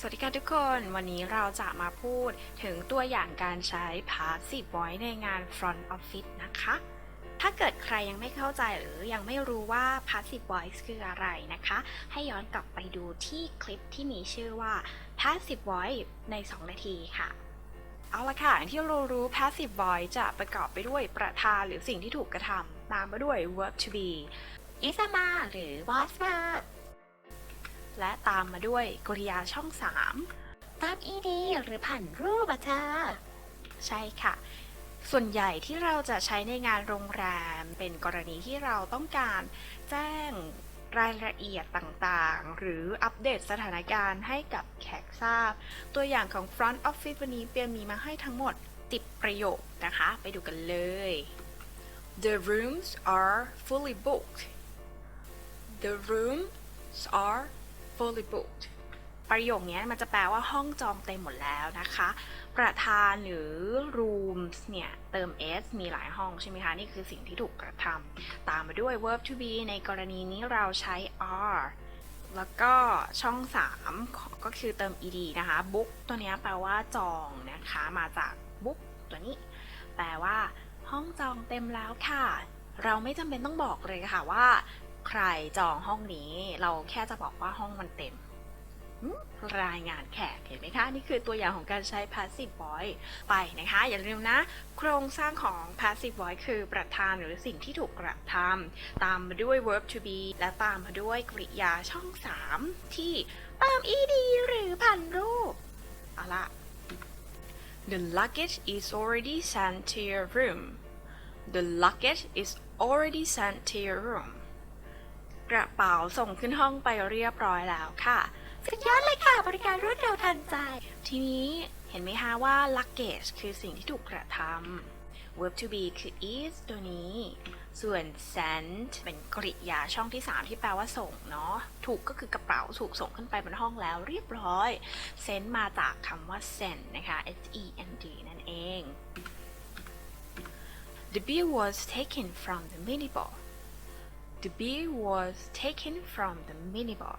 สวัสดีค่ะทุกคน วันนี้เราจะมาพูดถึงตัวอย่างการใช้ Passive Voice ในงาน Front Office นะคะ ถ้าเกิดใครยังไม่เข้าใจหรือยังไม่รู้ว่า Passive Voice คืออะไรนะคะ ให้ย้อนกลับไปดูที่คลิปที่มีชื่อว่า Passive Voice ใน 2 นาทีค่ะ เอาละค่ะที่เรารู้ Passive Voice จะประกอบไปด้วยประธานหรือสิ่งที่ถูกกระทำตามมาด้วย verb to be อิสมาหรือ was verb และตามมาด้วยกริยาช่อง 3 ตาม ed หรือผันรูปอะเธอใช่ค่ะ ส่วนใหญ่ที่เราจะใช้ในงานโรงแรม เป็นกรณีที่เราต้องการแจ้งรายละเอียดต่างๆ หรืออัปเดตสถานการณ์ให้กับแขกทราบ ตัวอย่างของ Front Office วันนี้เปียมีมาให้ทั้งหมด 10 ประโยคนะคะ ไปดูกันเลย The rooms are fully booked The rooms are fully booked ประโยคนี้มันจะแปลว่าห้องจองเต็มหมดแล้วนะคะ ประธานหรือ rooms เนี่ย เติม s มีหลายห้องใช่ไหมคะ นี่คือสิ่งที่ถูกกระทำตามมาด้วย verb to be ในกรณีนี้เราใช้ are แล้วก็ช่อง 3 ก็คือเติม ed นะคะ book ตัวเนี้ยแปลว่าจองนะคะ มาจาก book ตัวนี้ แปลว่า ห้องจองเต็มแล้วค่ะ เราไม่จำเป็นต้องบอกเลยค่ะว่า ใครจองห้องนี้ เราแค่จะบอกว่าห้องมันเต็ม รายงานแขกเห็นไหมคะ นี่คือตัวอย่างของการใช้ passive voice ไปนะคะ อย่าลืมนะ โครงสร้างของ passive voice คือประธานหรือสิ่งที่ถูกกระทำตามมาด้วย verb to be และตามมาด้วยกริยาช่อง 3 ที่เติม ed หรือผันรูปเอาละ The luggage is already sent to your room The luggage is already sent to your room ระเป๋าส่งขึ้นห้องไปเรียบร้อยแล้วค่ะ สุดยอดเลยค่ะ บริการรวดเร็วทันใจ ทีนี้เห็นไหมคะว่า luggage คือสิ่งที่ถูกกระทำ verb to be คือ is ตัวนี้ ส่วน send เป็นกริยาช่องที่ 3 ที่แปลว่าส่งเนาะ ถูกก็คือกระเป๋าถูกส่งขึ้นไปบนห้องแล้วเรียบร้อย send มาจากคำว่า send นะคะ s e n d นั่นเอง The beer was taken from the minibar The beer was taken from the minibar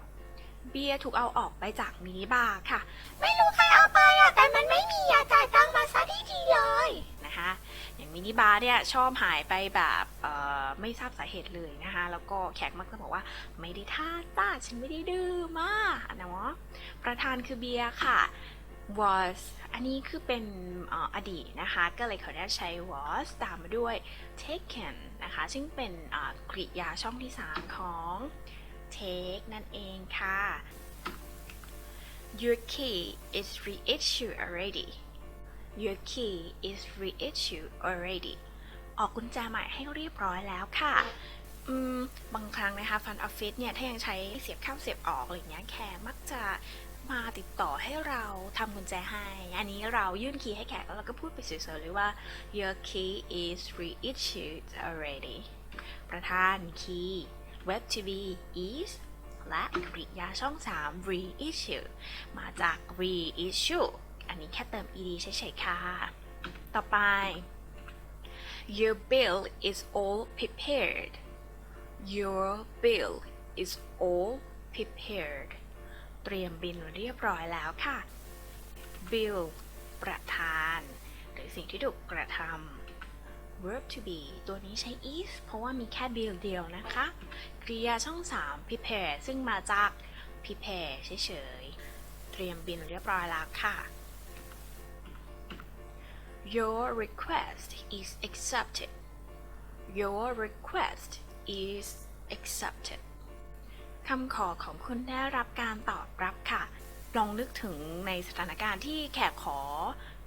เบียร์ถูกเอาออกไปจากมินิบาร์ค่ะ ไม่รู้ใครเอาไปอะแต่มันไม่มีอะจ่ายตังค์มาซะดีดีๆเลยนะคะ อย่างมินิบาร์เนี่ยชอบหายไปแบบไม่ทราบสาเหตุเลยนะคะ แล้วก็แขกมักจะบอกว่าไม่ได้ท่าจ้าฉันไม่ได้ดื่มมานะวะประธานคือเบียร์ค่ะ was อันนี้คือเป็นอดีตนะคะ ก็เลยเขาได้ใช้ was ตามมาด้วย taken นะคะ ซึ่งเป็นกริยาช่องที่ 3 ของ take นั่นเองค่ะ Your key is reissued already Your key is reissued already ออกกุญแจใหม่ให้เรียบร้อยแล้วค่ะบางครั้งนะคะฟันออฟฟิศเนี่ย ถ้ายังใช้เสียบเข้าเสียบออกอะไรอย่างเงี้ยแขกมักจะ มาติดต่อให้เราทำกุญแจให้ อันนี้เรายื่นคีย์ให้แขกแล้วเราก็พูดไปสวยๆเลยว่า Your key is reissued already ประธานคีย์ web to be is และกริยาช่อง 3 reissue มาจาก reissue อันนี้แค่เติม ed เฉยๆค่ะ ต่อไป Your bill is all prepared Your bill is all prepared เตรียมบินเรียบร้อยแล้วค่ะ bill ประธาน หรือสิ่งที่ถูกกระทำ verb to be ตัวนี้ใช้ is เพราะว่ามีแค่ bill เดียวนะคะ กริยาช่อง 3 prepare ซึ่งมาจาก prepare เฉยๆ เตรียมบินเรียบร้อยแล้วค่ะ Your request is accepted Your request is accepted คำขอของคุณได้รับการตอบรับค่ะ ลองนึกถึงในสถานการณ์ที่แขกขอ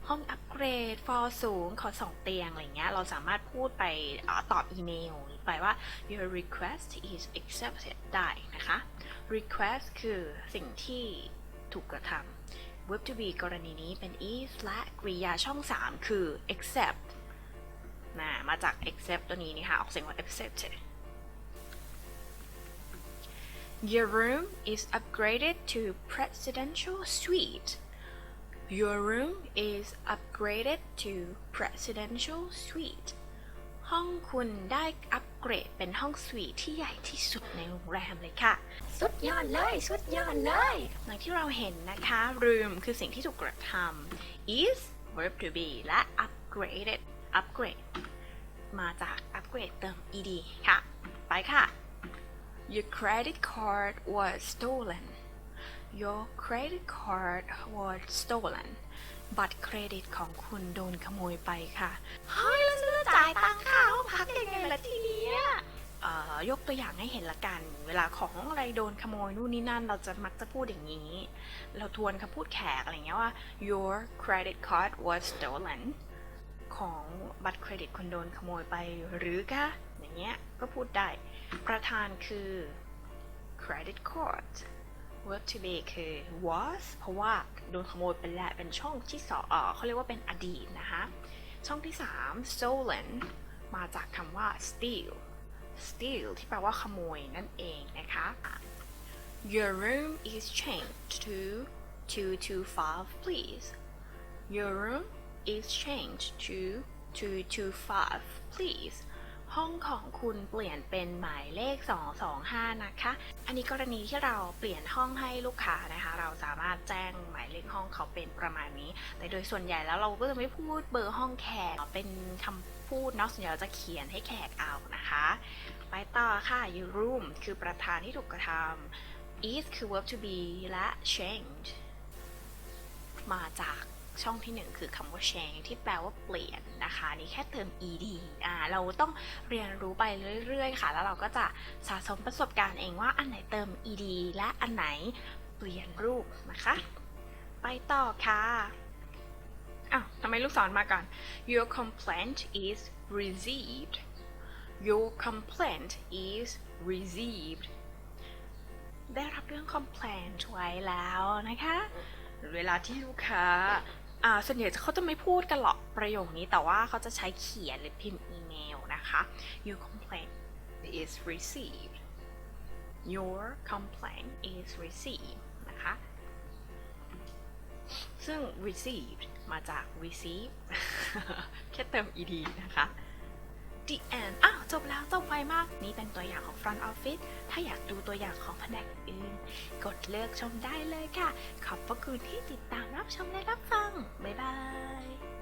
ห้องอัปเกรด ฟอร์สูง ขอสองเตียง อะไรเงี้ย เราสามารถพูดไปออตอบอีเมลไปว่า your request is accepted ได้นะคะ request คือสิ่งที่ถูกกระทำ verb to be กรณีนี้เป็น is และกริยาช่อง 3 คือ accept นะมาจาก accept ตัวนี้นี่ค่ะ ออกเสียงว่า accepted Your room is upgraded to presidential suite. Your room is upgraded to presidential suite. ห้องคุณได้อัปเกรดเป็นห้องสวีทที่ใหญ่ที่สุดในโรงแรมเลยค่ะ สุดยอดเลย สุดยอดเลยอย่างที่เราเห็นนะคะ room คือสิ่งที่ถูกกระทำ is verb to be และ upgraded upgrade มาจาก upgrade เติม ed ค่ะ ไปค่ะ Your credit card was stolen Your credit card was stolen บัตรเครดิตของคุณโดนขโมยไปค่ะ เฮ้ยแล้วจะจ่ายตังค่าห้องพักยังไงล่ะทีเนี้ยเอ่อยกตัวอย่างให้เห็นละกัน เวลาของอะไรโดนขโมยนู่นนี่นั่น เราจะมักจะพูดอย่างนี้ เราทวนคำพูดแขกอะไรเงี้ยว่า your credit card was stolen ของบัตรเครดิตคุณโดนขโมยไปหรือคะอย่าง เงี้ย ก็พูดได้ ประธานคือ credit card verb to be คือ was เพราะว่าโดนขโมยไปแล้วเป็นช่องที่สองเเขาเรียกว่าเป็นอดีตนะคะ ช่องที่ 3 stolen มาจากคำว่า steal steal ที่แปลว่าขโมยนั่นเองนะคะ Your room is changed to 225 please Your room is changed to 225 please ห้องของคุณเปลี่ยนเป็นหมายเลข 225 นะคะ อันนี้กรณีที่เราเปลี่ยนห้องให้ลูกค้านะคะ เราสามารถแจ้งหมายเลขห้องเขาเป็นประมาณนี้ แต่โดยส่วนใหญ่แล้วเราก็จะไม่พูดเบอร์ห้องแขกเป็นคำพูดเนาะส่วนใหญ่เราจะเขียนให้แขกเอานะคะ ไปต่อค่ะ your room คือประธานที่ถูกกระทำ is คือ verb to be และ change มาจากช่องที่หนึ่งคือคำว่า change ที่แปลว่าเปลี่ยน นะคะนี่แค่เติม ed อ่าเราต้องเรียนรู้ไปเรื่อยๆ ค่ะ แล้วเราก็จะสะสมประสบการณ์เองว่าอันไหนเติม ed และอันไหนเปลี่ยนรูปนะคะ ไปต่อค่ะอ้าวทำไมลูกศรมาก่อน Your complaint is received Your complaint is received ได้รับเรื่อง complaint ไว้แล้วนะคะ เวลาที่ลูกค้า อ่าส่วนใหญ่เขาจะไม่พูดกันหรอกประโยคนี้แต่ว่าเขาจะใช้เขียนหรือพิมพ์อีเมลนะคะ Your complaint is received Your complaint is received นะคะ ซึ่ง received มาจาก receive แค่เติม ed นะคะ The end อ้าวจบแล้วจบไวมาก นี่เป็นตัวอย่างของ front office ถ้าอยากดูตัวอย่างของแผนกอื่น กดเลือกชมได้เลยค่ะ ขอบพระคุณที่ติดตามรับชมและรับฟัง บ๊ายบาย